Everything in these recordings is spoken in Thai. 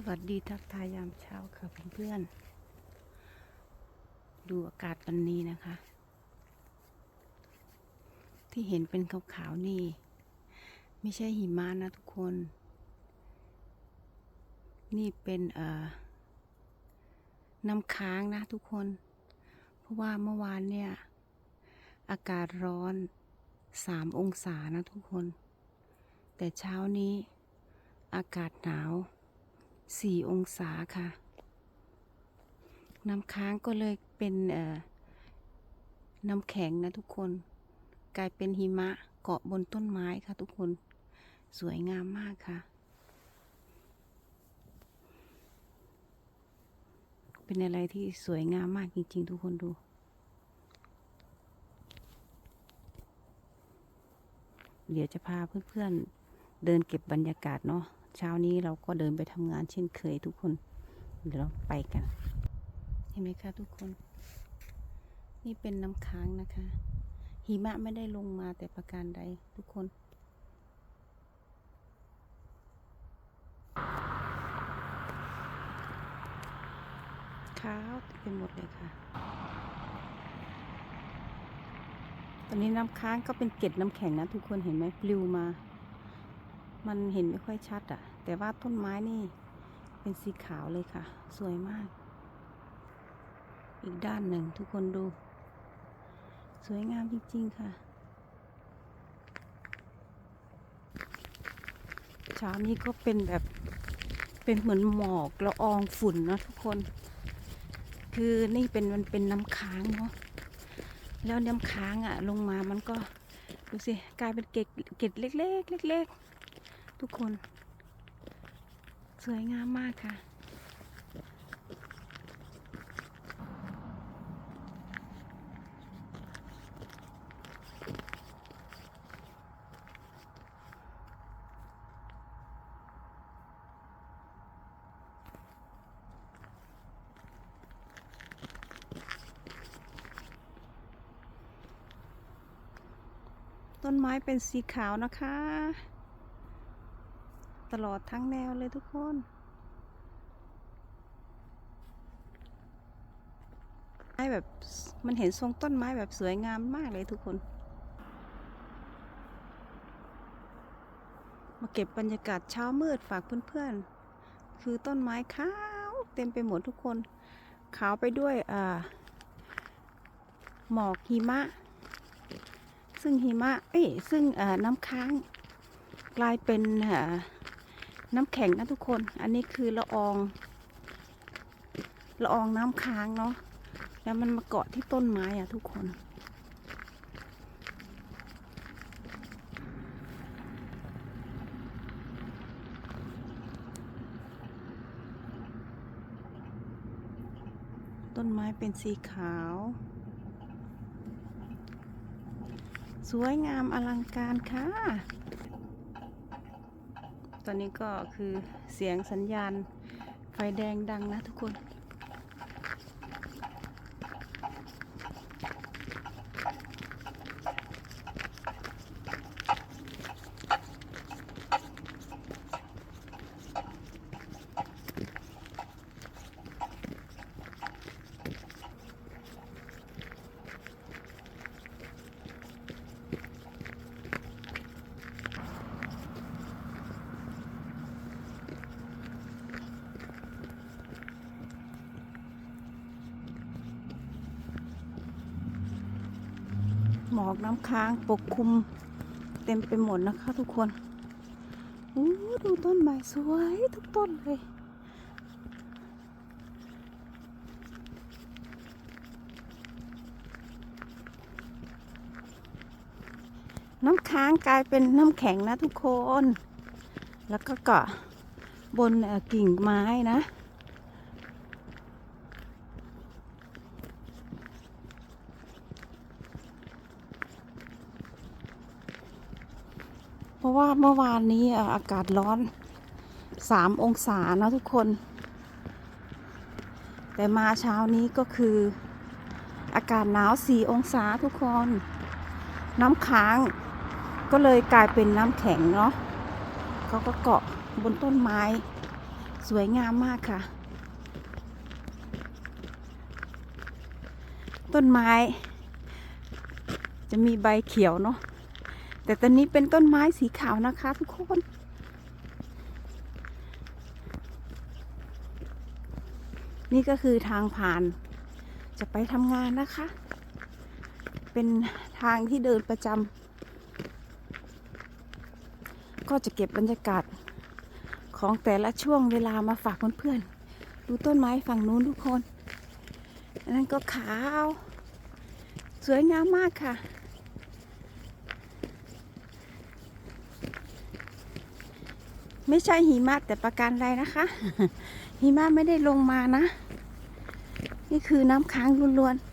สวัสดีทักทายยามเช้าค่ะเพื่อนๆ ดูอากาศวันนี้นะคะ ที่เห็นเป็นขาวๆนี่ ไม่ใช่หิมะนะทุกคน นี่เป็นเอ่อน้ำค้างนะทุกคน เพราะว่าเมื่อวานเนี่ย อากาศร้อนสามองศานะทุกคน แต่เช้านี้อากาศหนาว สี่องศาค่ะ น้ำค้างก็เลยเป็นน้ำแข็งนะทุกคน กลายเป็นหิมะเกาะบนต้นไม้ค่ะทุกคน สวยงามมากค่ะ เป็นอะไรที่สวยงามมากจริง ๆ ทุกคนดูเดี๋ยวจะพาเพื่อนๆเดินเก็บบรรยากาศเนาะ เช้านี้เราก็เดินไปทำงานเช่นเคยทุกคน เดี๋ยวเราไปกัน เห็นไหมคะทุกคน นี่เป็นน้ำค้างนะคะ หิมะไม่ได้ลงมาแต่ประการใดทุกคน ขาวเต็มไปหมดเลยค่ะตอนนี้น้ำค้างก็เป็นเกล็ดน้ำแข็งนะทุกคนเห็นไหมปลิวมา มันเห็นไม่ค่อยชัดอะแต่ว่าต้นไม้นี่เป็นสีขาวเลยค่ะ สวยมาก อีกด้านหนึ่งทุกคนดู สวยงามจริงๆค่ะ เช้านี้ก็เป็นแบบเป็นเหมือนหมอกละอองฝุ่นนะทุกคน คือนี่เป็นมันเป็นน้ำค้างเนาะแล้วน้ำค้างอะลงมามันก็ดูสิกลายเป็นเกล็ดเกล็ดเล็กๆเล็กๆ ทุกคน สวยงามมากค่ะ ต้นไม้เป็นสีขาวนะคะ ตลอดทั้งแนวเลยทุกคน ไม้แบบมันเห็นทรงต้นไม้แบบสวยงามมากเลยทุกคน มาเก็บบรรยากาศเช้ามืดฝากเพื่อนๆ คือต้นไม้ขาวเต็มไปหมดทุกคน ขาวไปด้วยอ่าหมอกหิมะ ซึ่งหิมะ เอ้ย ซึ่งน้ำค้างกลายเป็นอ น้ำแข็งนะทุกคน อันนี้คือละออง ละอองน้ำค้างเนาะ แล้วมันมาเกาะที่ต้นไม้อะทุกคนต้นไม้เป็นสีขาว สวยงามอลังการค่ะ อนนี้ก็คือเสียงสัญญาณไฟแดงดังนะทุกคน มอกน้ำค้างปกคลุมเต็มไปหมดนะคะ ทุกคนอู้ดูต้นไม้สวยทุกต้นเลย น้ำค้างกลายเป็นน้ำแข็งนะทุกคน แล้วก็เกาะบนกิ่งไม้นะ เพราะ ว่าเมื่อวานนี้เอ่ออากาศร้อนสามองศานะทุกคน แต่มาเช้านี้ก็คือ อากาศหนาวสี่องศาทุกคน น้ำค้างก็เลยกลายเป็นน้ำแข็งเนาะเขาก็เกาะบนต้นไม้ สวยงามมากค่ะ ต้นไม้ จะมีใบเขียวเนาะ แต่ตอนนี้เป็นต้นไม้สีขาวนะคะทุกคน นี่ก็คือทางผ่าน จะไปทำงานนะคะ เป็นทางที่เดินประจำก็จะเก็บบรรยากาศของแต่ละช่วงเวลามาฝากเพื่อนๆ ดูต้นไม้ฝั่งนู้นทุกคน อันนั้นก็ขาว สวยงามมากค่ะ ไม่ใช่หิมะแต่ประการใดนะคะ หิมะไม่ได้ลงมานะ นี่คือน้ำค้างล้วนๆ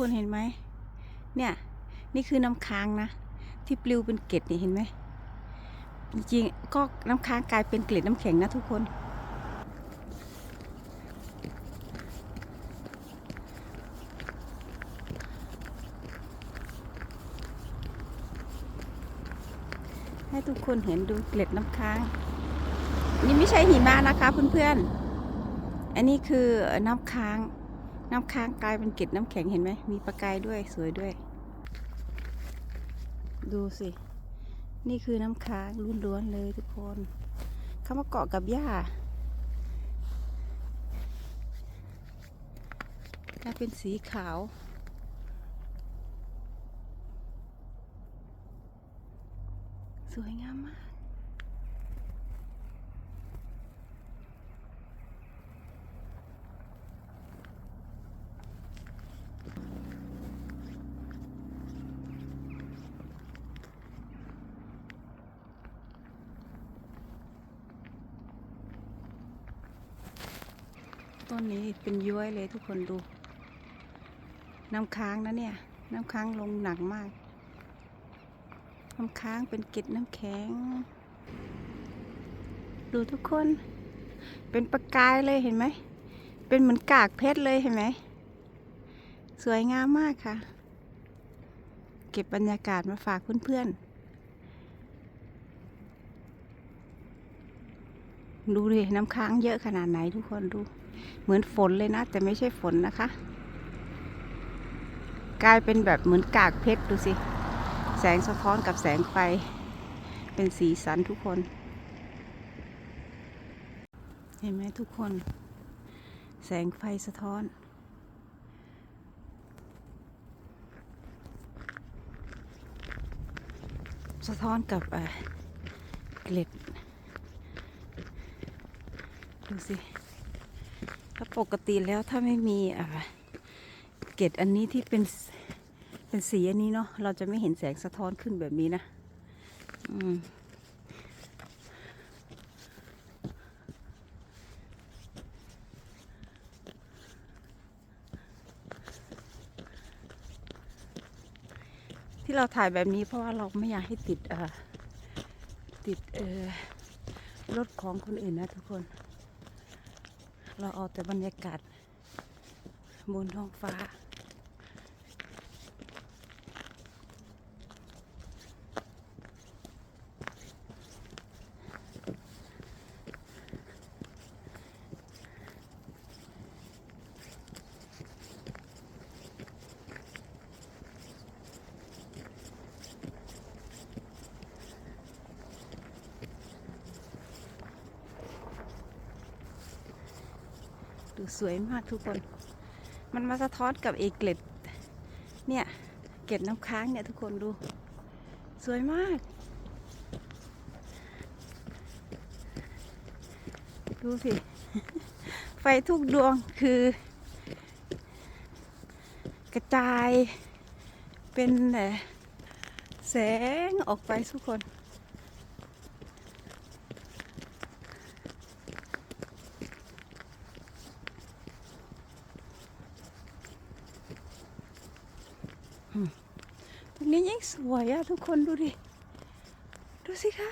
คนเห็นไหม เนี่ย นี่คือน้ำค้างนะ ที่ปลิวเป็นเกล็ดนี่เห็นไหม จริงๆ ก็น้ำค้างกลายเป็นเกล็ดน้ำแข็งนะทุกคน ให้ทุกคนเห็นดูเกล็ดน้ำค้าง นี่ไม่ใช่หิมะนะคะเพื่อนๆ อันนี้คือน้ำค้าง น้ำค้างกลายเป็นเกล็ดน้ำแข็งเห็นไหม มีประกายด้วยสวยด้วย ดูสิ นี่คือน้ำค้างล้วนๆเลยทุกคนเข้ามาเกาะกับหญ้ากลายเป็นสีขาว สวยงามมาก ต้นนี้เป็นย้วยเลยทุกคนดู น้ำค้างนะเนี่ย น้ำค้างลงหนักมาก น้ำค้างเป็นเกล็ดน้ำแข็ง ดูทุกคน เป็นประกายเลยเห็นไหม เป็นเหมือนกากเพชรเลยเห็นไหม สวยงามมากค่ะ เก็บบรรยากาศมาฝากเพื่อนๆดูดิน้ำค้างเยอะขนาดไหนทุกคนดู เหมือนฝนเลยนะ แต่ไม่ใช่ฝนนะคะ กลายเป็นแบบเหมือนกากเพชรดูสิ แสงสะท้อนกับแสงไฟ เป็นสีสันทุกคน เห็นไหมทุกคน แสงไฟสะท้อนสะท้อนกับเกล็ด ดูสิ ถ้าปกติแล้วถ้าไม่มีอ่าเกล็ดอันนี้ที่เป็นเป็นสีอันนี้เนาะเราจะไม่เห็นแสงสะท้อนขึ้นแบบนี้นะอืมที่เราถ่ายแบบนี้เพราะว่าเราไม่อยากให้ติดติดรถของคนอื่นนะทุกคน เราเอาแต่บรรยากาศบนท้องฟ้าูสวยมากทุกคน มันมาสะท้อนกับเอกเกล็ด เนี่ย เกล็ดน้ำค้างเนี่ยทุกคนดู สวยมาก ดูสิ ไฟทุกดวงคือ กระจายเป็นแสงออกไปทุกคน สวยอะทุกคนดูดิ ดูสิคะ